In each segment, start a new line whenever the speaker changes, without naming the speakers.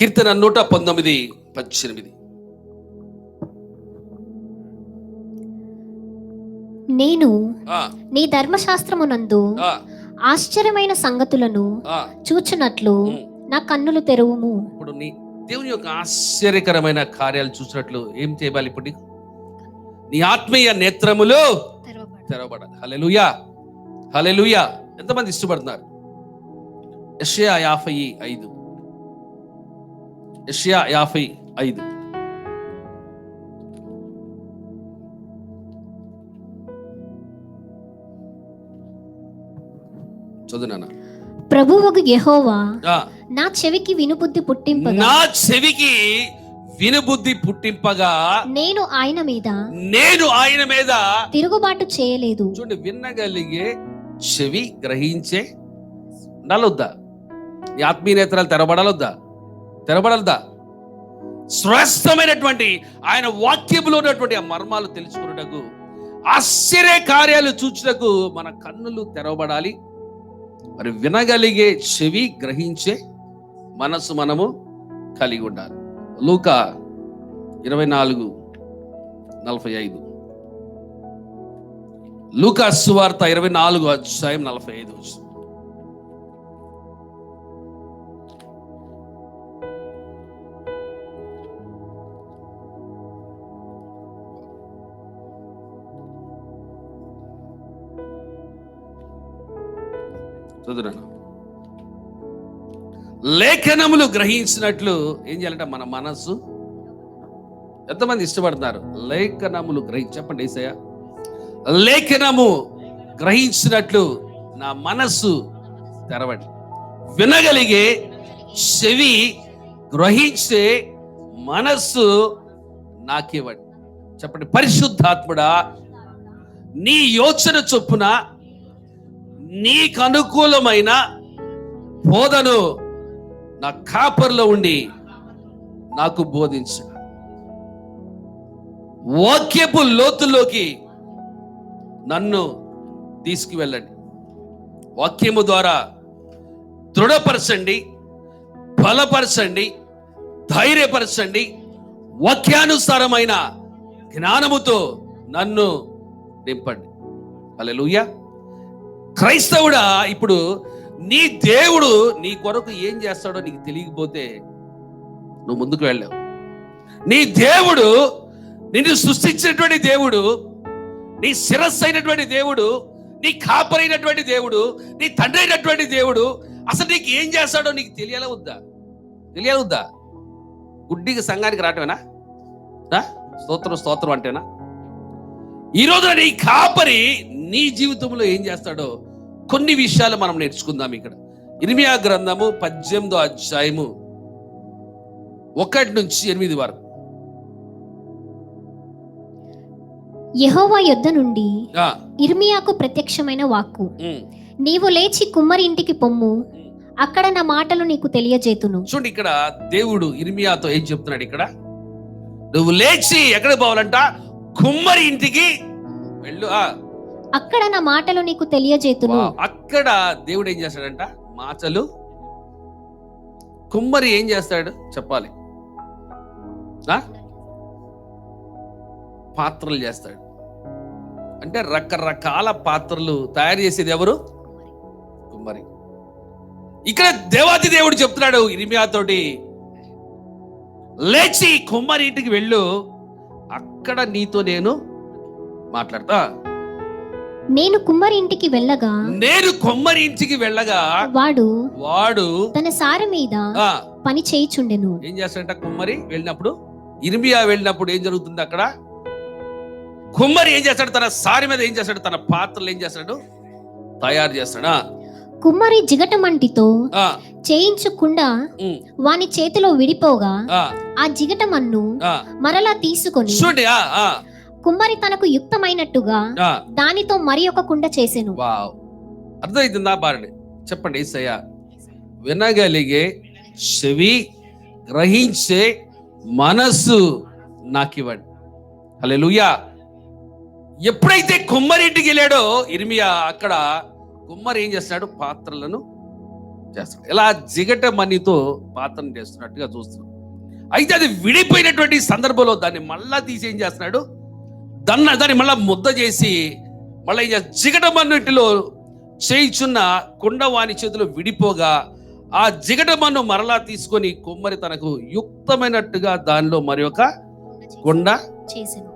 కీర్తన నూట పంతొమ్మిది పద్దెనిమిది.
నేను నీ ధర్మశాస్త్రమునందు
ఆ,
ఆశ్చర్యమైన సంగతులను. చూచునట్లు. నా కన్నులు తెరువుము.
ఇప్పుడు నీ దేవుని యొక్క ఆశ్చర్యకరమైన కార్యాలు చూసినట్లు ఏం చేయాలి ఇప్పుడు? నీ ఆత్మీయ నేత్రములు తెరవబడాలి. హలెలుయా హలెలుయా ఎంతమంది ఇష్టపడుతున్నారు? యషయా యాభై ఐదు. యషయా యాభై ఐదు. చదువునా
ప్రభువగు యెహోవా నా చెవికి వినుబుద్ధి పుట్టింపగా.
నా చెవికి వినుబుద్ధి పుట్టింపగా
నేను ఆయన మీద
నేను ఆయన మీద
తిరుగుబాటు చేయలేదు.
చూడండి వినగలిగే చెవి గ్రహించే ఉండాలొద్దా ఈ ఆత్మీయ నేత్రాలు తెరబడాలొద్దా తెరబడలదా శ్రేష్టమైనటువంటి ఆయన వాక్యంలో ఉన్నటువంటి ఆ మర్మాలు తెలుసుకున్నటకు ఆశ్చర్య కార్యాలు చూచుటకు మన కన్నులు తెరవబడాలి. మరి వినగలిగే చెవి గ్రహించే మనసు మనము కలిగి ఉండాలి. లూక ఇరవై నాలుగు నలభై ఐదు. లూకా సువార్త ఇరవై నాలుగు అధ్యాయం నలభై ఐదు చదువురాను లేఖనములు గ్రహించినట్లు ఏం చేయాలంటే మన మనస్సు ఎంతమంది ఇష్టపడుతున్నారు? లేఖనములు గ్రహి చెప్పండి ఏసయ్య. లేఖనము గ్రహించినట్లు నా మనస్సు తెరవండి. వినగలిగే చెవి గ్రహించే మనస్సు నాకివ్వండి. చెప్పండి పరిశుద్ధాత్ముడా నీ యోచన చొప్పున నీకు అనుకూలమైన బోధను నా కాపర్లో ఉండి నాకు బోధించు. వాక్యపు లోతుల్లోకి నన్ను తీసుకువెళ్ళండి. వాక్యము ద్వారా దృఢపరచండి బలపరచండి ధైర్యపరచండి వాక్యానుసారమైన జ్ఞానముతో నన్ను నింపండి. హల్లెలూయా. క్రైస్తవుడా ఇప్పుడు నీ దేవుడు నీ కొరకు ఏం చేస్తాడో నీకు తెలియకపోతే నువ్వు ముందుకు వెళ్ళావు నీ దేవుడు నిన్ను సృష్టించినటువంటి దేవుడు నీ శిరస్సు అయినటువంటి దేవుడు నీ కాపరైనటువంటి దేవుడు నీ తండ్రి అయినటువంటి దేవుడు అసలు నీకు ఏం చేస్తాడో నీకు తెలియాల వద్దా తెలియాల వద్దా గుడ్డికి సంఘానికి రావటమేనా? స్తోత్రం స్తోత్రం అంటేనా? ఈ నీ కాపరి నీ జీవితంలో ఏం చేస్తాడో కొన్ని విషయాలు మనం నేర్చుకుందాం ఇక్కడ. ఇర్మియా గ్రంథము పద్దెనిమిదో అధ్యాయము ఒకటి నుంచి ఎనిమిది వరకు.
యెహోవా యొద్ద నుండి ఇర్మియాకు ప్రత్యక్షమైన వాక్కు. నీవు లేచి కుమ్మరి ఇంటికి పొమ్ము. అక్కడ నా మాటలు నీకు తెలియజేతును.
చూడండి ఇక్కడ దేవుడు ఇర్మియాతో ఏం చెప్తున్నాడు ఇక్కడ? నువ్వు లేచి ఎక్కడ పోవాలంట? కుమ్మరి ఇంటికి వెళ్ళు. ఆ,
అక్కడ నా మాటలు నీకు తెలియజేతును.
అక్కడ దేవుడు ఏం చేస్తాడంట? మాటలు. కుమ్మరి ఏం చేస్తాడు? చెప్పాలి. పాత్రలు చేస్తాడు. అంటే రకరకాల పాత్రలు తయారు చేసేది ఎవరు? కుమ్మరి. ఇక్కడ దేవాది దేవుడు చెప్తున్నాడు ఇరిమియాతోటి లేచి కుమ్మరి ఇంటికి వెళ్ళు. అక్కడ నీతో నేను మాట్లాడతా.
నేను కుమ్మరి ఇంటికి వెళ్ళగా
నేను కొమ్మరి ఇంటికి వెళ్ళగా
వాడు
వాడు
తన సార మీద పని చేయిచుండెను.
ఏం చేస్తాడంట కుమ్మరి? వెళ్ళినప్పుడు? ఇర్మియా వెళ్ళినప్పుడు ఏం జరుగుతుంది అక్కడ? కుమ్మరి ఏం చేస్తాడు? తన సారి మీద ఏం చేస్తాడు? తన పాత్రలు ఏం చేస్తాడు? తయారు చేస్తాడా.
కుమ్మరి జిగటమంటితో
ఆ,
చేయించకుండా వాని చేతిలో విడిపోగా
ఆ,
జిగటమన్ను. మరలా తీసుకొని
చూడండి
కుమ్మరి తనకు యుక్తమైనట్టుగా. దానితో మరి ఒక కుండ చేసెను.
వావ్. అర్థమవుతుందా బారండి చెప్పండి ఏసయ్య. వినగలిగే చెవి గ్రహించే మనస్సు నాకివ్వండి. హల్లెలూయా. ఎప్పుడైతే కుమ్మరింటికి వెళ్ళాడో ఇర్మియా అక్కడ కుమ్మరి ఏం చేస్తాడు పాత్రలను చేస్తాడు ఇలా జిగట మణితో పాత్రను చేస్తున్నట్టుగా చూస్తున్నాం. అయితే అది విడిపోయినటువంటి సందర్భంలో దాన్ని మళ్ళా తీసి ఏం చేస్తున్నాడు? దాన్ని దాన్ని మళ్ళా ముద్ద చేసి మళ్ళీ ఏం చేస్తాడు? జిగట మన్నిటిలో చేయిచున్న కుండ వాని చేతిలో విడిపోగా ఆ జిగట మన్ను మరలా తీసుకొని కొమ్మరి తనకు యుక్తమైనట్టుగా దానిలో మరి ఒక కుండ
చేసెను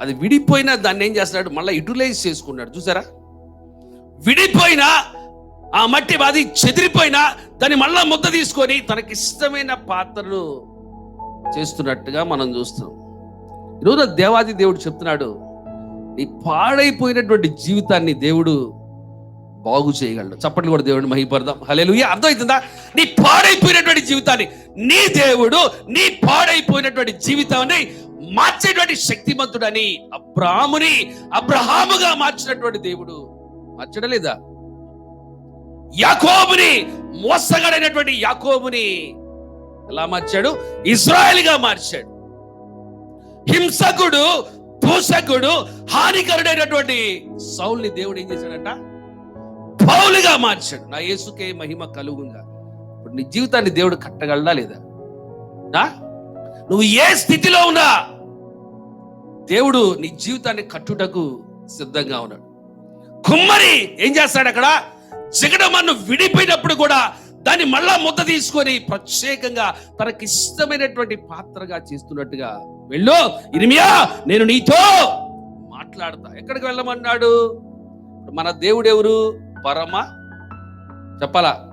అది విడిపోయిన దాన్ని ఏం చేస్తున్నాడు? మళ్ళీ యూటిలైజ్ చేసుకున్నాడు. చూసారా? విడిపోయిన ఆ మట్టి అది చెదిరిపోయినా దాన్ని మళ్ళా ముద్ద తీసుకొని తనకిష్టమైన పాత్రను చేస్తున్నట్టుగా మనం చూస్తున్నాం. ఈరోజు దేవాది దేవుడు చెప్తున్నాడు నీ పాడైపోయినటువంటి జీవితాన్ని దేవుడు బాగు చేయగలడు. చప్పట్లు కూడా దేవుడిని మహిపడదాం హలే అర్థమవుతుందా? నీ పాడైపోయినటువంటి జీవితాన్ని నీ దేవుడు నీ పాడైపోయినటువంటి జీవితాన్ని మార్చేటువంటి శక్తిమంతుడని అబ్రాహ్ముని అబ్రహాముగా మార్చినటువంటి దేవుడు మార్చడం లేదా యాకోబుని మోసగడైనటువంటి యాకోబుని ఎలా మార్చాడు? ఇజ్రాయెల్గా మార్చాడు. హింసకుడు దూషకుడు హానికరుడైనటువంటి సౌల్ని దేవుడు ఏం చేశాడంట? పౌలుగా మార్చాడు. నా యేసుకే మహిమ కలుగుగా ఇప్పుడు నీ జీవితాన్ని దేవుడు కట్టగలడా లేదా? నా? నువ్వు ఏ స్థితిలో ఉన్నా దేవుడు నీ జీవితాన్ని కట్టుటకు సిద్ధంగా ఉన్నాడు. కుమ్మరి ఏం చేస్తాడు అక్కడ? జగడమన్ను విడిపోయినప్పుడు కూడా దాన్ని మళ్ళా ముద్ద తీసుకొని ప్రత్యేకంగా తనకి ఇష్టమైనటువంటి పాత్రగా చేస్తున్నట్టుగా వెళ్ళు. ఇరిమియా నేను నీతో మాట్లాడతా. ఎక్కడికి వెళ్ళమన్నాడు? మన దేవుడు ఎవరు? పరమ? చెప్పాలా?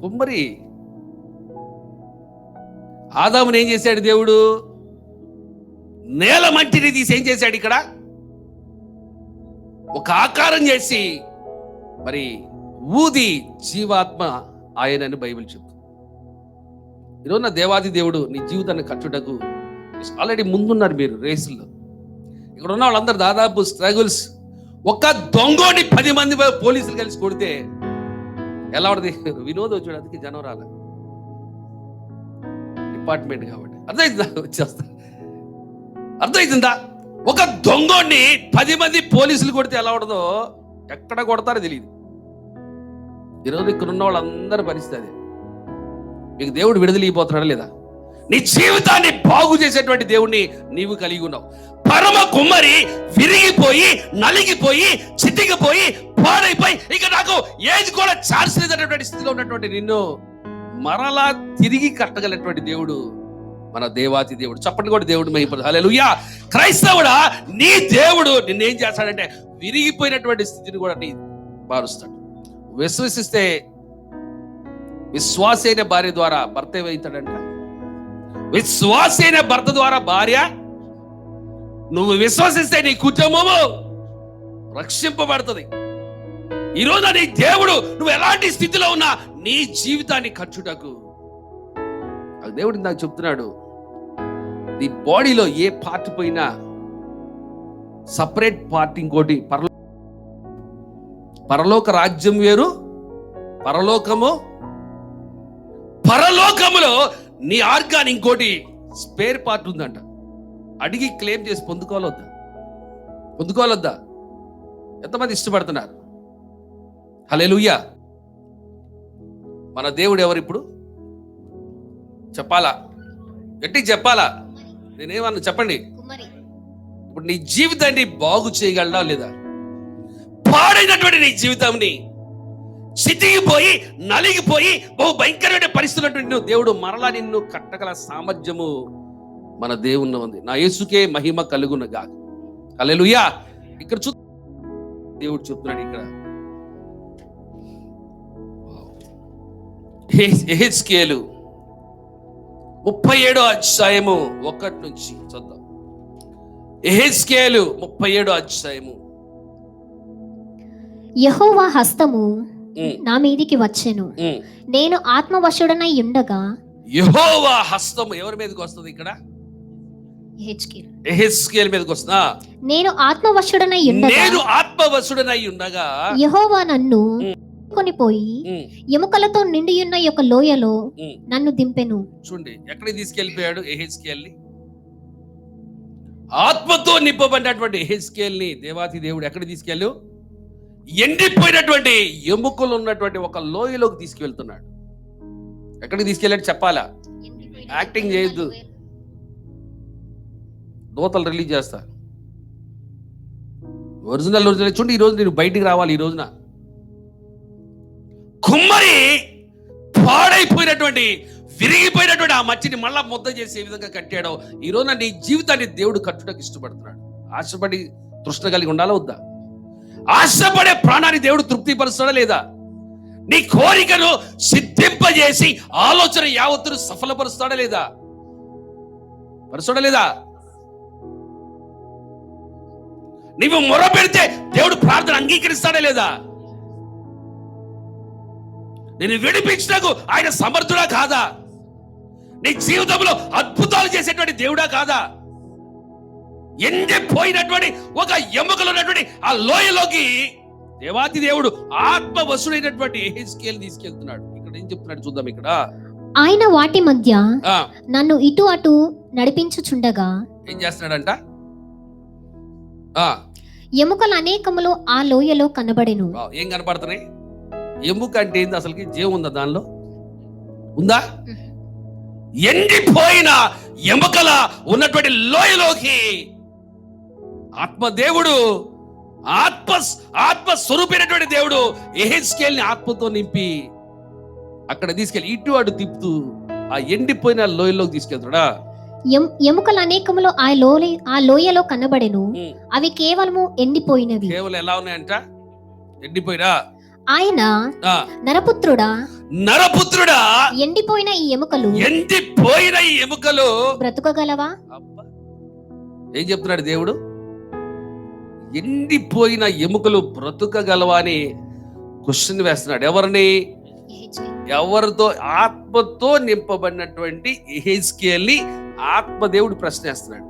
కుమ్మరి. ఆదాముని ఏం చేశాడు దేవుడు? నేల మట్టిని తీసి ఏం చేశాడు ఇక్కడ? ఒక ఆకారం చేసి మరి ఊది జీవాత్మ ఆయనని బైబిల్ చెప్తుంది. ఈరోజు నా దేవాది దేవుడు నీ జీవితాన్ని కట్టుటకు ఆల్రెడీ ముందున్నారు మీరు రేసుల్లో. ఇక్కడ ఉన్న వాళ్ళందరూ దాదాపు స్ట్రగుల్స్ ఒక దొంగోని పది మంది పోలీసులు కలిసి కొడితే ఎలా ఉంటుంది? వినోద్ వచ్చాడు అందుకే జనం రాలే. డిపార్ట్మెంట్ కాబట్టి. అర్థమైందా? వచ్చేస్తా. అర్థమవుతుందా ఒక దొంగోడిని పది మంది పోలీసులు కొడితే ఎలా ఉండదో ఎక్కడ కొడతారో తెలియదు. ఈరోజు ఇక్కడ ఉన్న వాళ్ళందరి పరిస్థితి అదే. మీకు దేవుడు విడుదలైపోతున్నాడా లేదా? నీ జీవితాన్ని బాగు చేసేటువంటి దేవుణ్ణి నీవు కలిగి ఉన్నావు. పరమ కుమ్మరి విరిగిపోయి నలిగిపోయి చితికిపోయి పాడైపోయి ఇక నాకు ఏది కూడా ఛాన్స్ లేదనేటువంటి స్థితిలో ఉన్నటువంటి నిన్ను మరలా తిరిగి కట్టగలటువంటి దేవుడు మన దేవాతి దేవుడు. చప్పటి కూడా దేవుడు మహిపడు హలెలుయా క్రైస్తవుడా నీ దేవుడు నిన్నేం చేస్తాడంటే విరిగిపోయినటువంటి స్థితిని కూడా నీ మారుస్తాడు. విశ్వసిస్తే విశ్వాసైన భార్య ద్వారా భర్త ఏమవుతాడంట విశ్వాసైన భర్త ద్వారా భార్య నువ్వు విశ్వసిస్తే నీ కుటుంబము రక్షింపబడుతుంది. ఈరోజు నీ దేవుడు నువ్వు ఎలాంటి స్థితిలో ఉన్నా నీ జీవితాన్ని ఖర్చుటకు దేవుడు నాకు చెప్తున్నాడు నీ బాడీలో ఏ పార్ట్ పోయినా సపరేట్ పార్ట్ ఇంకోటి పరలో పరలోక రాజ్యం వేరు పరలోకము పరలోకములో నీ ఆర్గాన్ ఇంకోటి స్పేర్ పార్ట్ ఉందంట. అడిగి క్లెయిమ్ చేసి పొందుకోవాలొద్దా? పొందుకోవాలొద్దా? ఎంతమంది ఇష్టపడుతున్నారు? హల్లెలూయా! మన దేవుడు ఎవరు ఇప్పుడు చెప్పాలా? గట్టి చెప్పాలా? నేనేమన్నా చెప్పండి? ఇప్పుడు నీ జీవితాన్ని బాగు చేయగలడా లేదా? పాడైనటువంటి నీ జీవితంని చితికిపోయి నలిగిపోయి బహు భయంకరమైన పరిస్థితులు దేవుడు మరలా నిన్ను కట్టగల సామర్థ్యము మన దేవున్న ఉంది. నా యేసుకే మహిమ కలుగునగా హల్లెలూయా. ఇక్కడ చూ దేవుడు చెప్తున్నాడు ఇక్కడ. ఎహెచ్కేలు ముప్పై ఏడో అధ్యాయము ఒకటి నుంచి చూద్దాం. ఎహెచ్కేలు ముప్పై ఏడో అధ్యాయము.
యహోవా హస్తము నా మీదికి వచ్చెను. నేను ఆత్మవశుడనై ఉండగా
యెహోవా హస్తం ఎవరి మీదకి వస్తుంది ఇక్కడ? ఎహెచ్కేల్ మీదకి
నేను ఆత్మవశుడనై ఉండగా
నేను ఆత్మవశుడనై ఉండగా
యహోవా నన్ను. కొనిపోయి
ఉమ్,
ఎముకలతో నిండియున్న యొక్క లోయలో. నన్ను దింపెను.
చూడండి ఎక్కడికి తీసుకెళ్ళిపోయాడు ఎహెచ్కేల్ని ఆత్మతో నింపబడినటువంటి హెస్కేల్ని దేవాతి దేవుడు ఎక్కడ తీసుకెళ్ళు? ఎండిపోయినటువంటి ఎముకలు ఉన్నటువంటి ఒక లోయలోకి తీసుకువెళ్తున్నాడు ఎక్కడికి తీసుకెళ్ళాడు చెప్పాలా? యాక్టింగ్ చేయొద్దు. దోతలు రిలీజ్ చేస్తా ఒరిజినల్ ఒరిజినల్. చూడండి ఈ రోజు నేను బయటికి రావాలి ఈ రోజున. కుమ్మరి పాడైపోయినటువంటి విరిగిపోయినటువంటి ఆ మట్టిని మళ్ళా ముద్ద చేసే విధంగా కట్టాడో ఈ నీ జీవితాన్ని దేవుడు కట్టుటకు ఇష్టపడుతున్నాడు. ఆశపడి తృష్ణ కలిగి ఉండాలా వద్దా? ఆశపడే ప్రాణాన్ని దేవుడు తృప్తిపరుస్తాడా లేదా? నీ కోరికను సిద్ధింపజేసి ఆలోచన యావత్తును సఫలపరుస్తాడా లేదా? పరుస్తాడా లేదా? నీవు మొర పెడితే దేవుడు ప్రార్థన అంగీకరిస్తాడా లేదా? నేను విడిపించటకు ఆయన సమర్థుడా కాదా? నీ జీవితంలో అద్భుతాలు చేసేటువంటి దేవుడా కాదా? ఎండిపోయినటువంటి ఒక ఎముకలు ఉన్నటువంటి ఆ లోయలోకి దేవాతి దేవుడు ఆత్మ వసుడైనటువంటి హెస్కేల్ తీసుకెళ్తున్నాడు. ఇక్కడ ఏం చెప్తున్నాడు చూద్దాం ఇక్కడ.
ఆయన వాటి మధ్య
ఆ,
నన్ను ఇటు అటు నడిపించుచుండగా
ఏం చేస్తున్నాడంట? ఆ,
ఎముకలు అనేకములు ఆ లోయలో కనబడెను.
ఏం కనపడుతున్నాయి? ఎముక అంటే ఏంది అసలుకి? జీవం ఉందా దానిలో? ఉందా? ఎండిపోయిన ఎముకల ఉన్నటువంటి లోయలోకి ఆత్మదేవుడు ఆత్మ ఆత్మ స్వరూపైనటువంటి దేవుడు ఎహెస్కేల్ని ఆత్మతో నింపి అక్కడ తీసుకెళ్ళి ఇటు అటు తిప్పుతూ ఆ ఎండిపోయిన లోయలోకి తీసుకెళ్తాడా
ఎముకలు అనేకములు ఆ లోయ ఆ లోయలో కనబడెను. అవి కేవలము ఎండిపోయినవి.
కేవలం ఎలా ఉన్నాయంట? ఎండిపోయినా?
ఆయన నరపుత్రుడా?
నరపుత్రుడా?
ఎండిపోయిన ఈ ఎముకలు.
ఎండిపోయిన ఈ ఎముకలు.
బ్రతుకగలవా.
ఏం చెప్తున్నాడు దేవుడు? ఎండిపోయిన ఎముకలు బ్రతుకగలవా అని క్వశ్చన్ వేస్తున్నాడు. ఎవరిని? ఎవరితో? ఆత్మతో నింపబడినటువంటి ఎహెస్కేల్ని ఆత్మదేవుడు ప్రశ్నేస్తున్నాడు.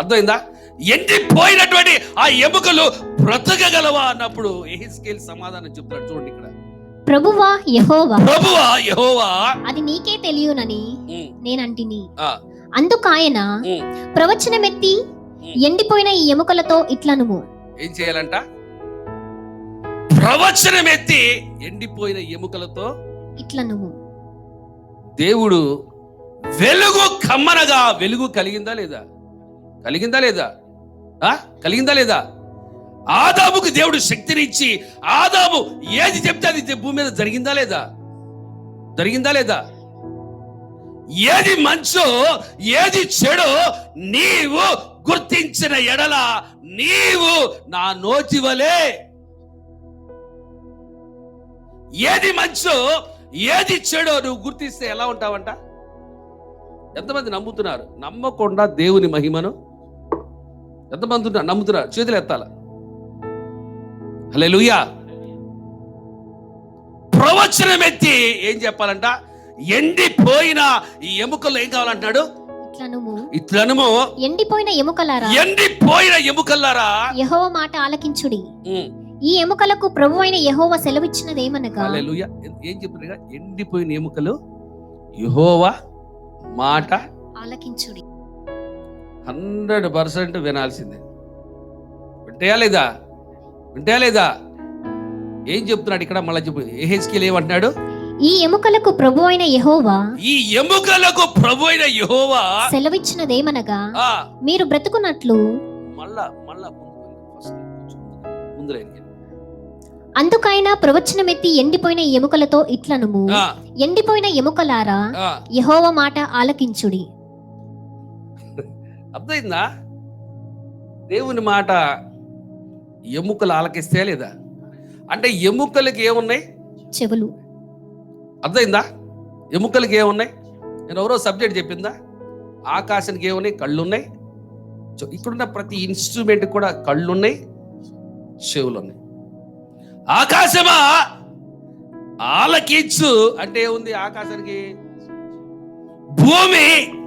అర్థమైందా? ఎండిపోయినటువంటి ఆ ఎముకలు బ్రతకగలవా అన్నప్పుడు ఎహెస్కేల్ సమాధానం చెప్తున్నాడు చూడండి ఇక్కడ.
ప్రభువా యహోవా.
ప్రభువా యెహోవా.
అది నీకే తెలియనని నేనంటిని. అందుకు ఆయన ప్రవచనమెత్తి ఎండిపోయిన ఈ ఎముకలతో ఇట్లనుము.
ఏం చేయాలంట? ప్రవచనం ఎత్తి ఎండిపోయిన ఎముకలతో
ఇట్లనుము.
దేవుడు వెలుగు కమ్మనగా వెలుగు కలిగిందా లేదా? కలిగిందా లేదా? ఆ? కలిగిందా లేదా? ఆదాముకు దేవుడు శక్తిని ఇచ్చి ఆదాము ఏది చెప్తే అది భూమి మీద జరిగిందా లేదా? జరిగిందా లేదా? ఏది మంచో ఏది చెడో నీవు గుర్తించిన ఎడల నీవు నా నోటి వలే. ఏది మంచో ఏది చెడో నువ్వు గుర్తిస్తే ఎలా ఉంటావంట? ఎంతమంది నమ్ముతున్నారు? నమ్మకుండా దేవుని మహిమను ఎంతమంది ఉన్నారు? నమ్ముతున్నారు? చేతులు ఎత్తాల? హలే ప్రవచనం ఎత్తి ఏం చెప్పాలంట? ఎండిపోయిన ఈ ఎముకలు ఏం కావాలంటున్నాడు?
ఇట్లనుము. ఎండిపోయిన ఎముకలారా?
ఎండిపోయిన ఎముకల్లారా?
యహోవ మాట ఆలకించుడి. ఈ ఎముకలకు ప్రభు అయిన యహోవ సెలవిచ్చినదేమనగా?
హల్లెలూయా. ఏం చెప్తున్నా ఎండిపోయిన ఎముకలు యెహోవా మాట
ఆలకించుడి.
హండ్రెడ్ పర్సెంట్ వినాల్సిందే. వింటాయా లేదా? వింటాయా లేదా? ఏం చెప్తున్నాడు ఇక్కడ మళ్ళీ చెప్పు. ఏహెచ్కేల్ ఏమంటున్నాడు?
ఈ ఎముకలకు ప్రభు అయిన యహోవా
ఈ ఎముకలకు ప్రభు అయిన యెహోవా
సెలవిచ్చినదేమనగా మీరు బ్రతుకున్నట్లు
మళ్ళా మళ్ళా.
అందుకైన ప్రవచనమెత్తి ఎండిపోయిన ఎముకలతో ఇట్లనుము.
ఆ,
ఎండిపోయిన ఎముకలారా? యహోవ మాట ఆలకించుడి.
అర్థమైందా? దేవుని మాట ఎముకలు ఆలకిస్తే లేదా? అంటే ఎముకలకి ఏమున్నాయి?
చెవులు.
అర్థమైందా? ఎముకలకి ఏమున్నాయి? నేను ఎవరో సబ్జెక్ట్ చెప్పిందా? ఆకాశానికి ఏమున్నాయి? కళ్ళు ఉన్నాయి ఇక్కడున్న ప్రతి ఇన్స్ట్రుమెంట్ కూడా కళ్ళు ఉన్నాయి చెవులు ఉన్నాయి ఆకాశమా? ఆలకించు అంటే ఏముంది? ఆకాశానికి భూమి.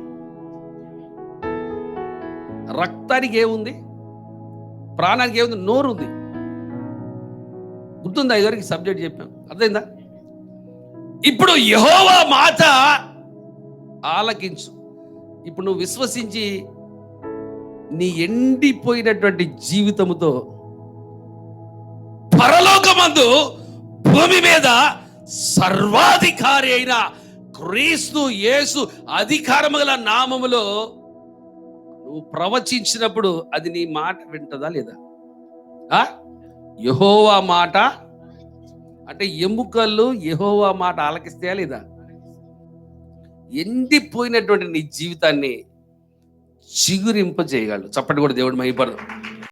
రక్తానికి ఏముంది? ప్రాణానికి ఏముంది? నోరు ఉంది గుర్తుందా ఇదివరకు సబ్జెక్ట్ చెప్పాం? అర్థమైందా? ఇప్పుడు యహోవా మాట ఆలకించు. ఇప్పుడు నువ్వు విశ్వసించి నీ ఎండిపోయినటువంటి జీవితముతో పరలోకమందు భూమి మీద సర్వాధికారి అయిన క్రీస్తు యేసు అధికారము గల నామములో నువ్వు ప్రవచించినప్పుడు అది నీ మాట వింటదా లేదా? యహోవా మాట? అంటే ఎముకలు యహోవా మాట ఆలకిస్తాయా లేదా? ఎండిపోయినటువంటి నీ జీవితాన్ని చిగురింప చేయగలడు చప్పటి కూడా దేవుడు మైపడదు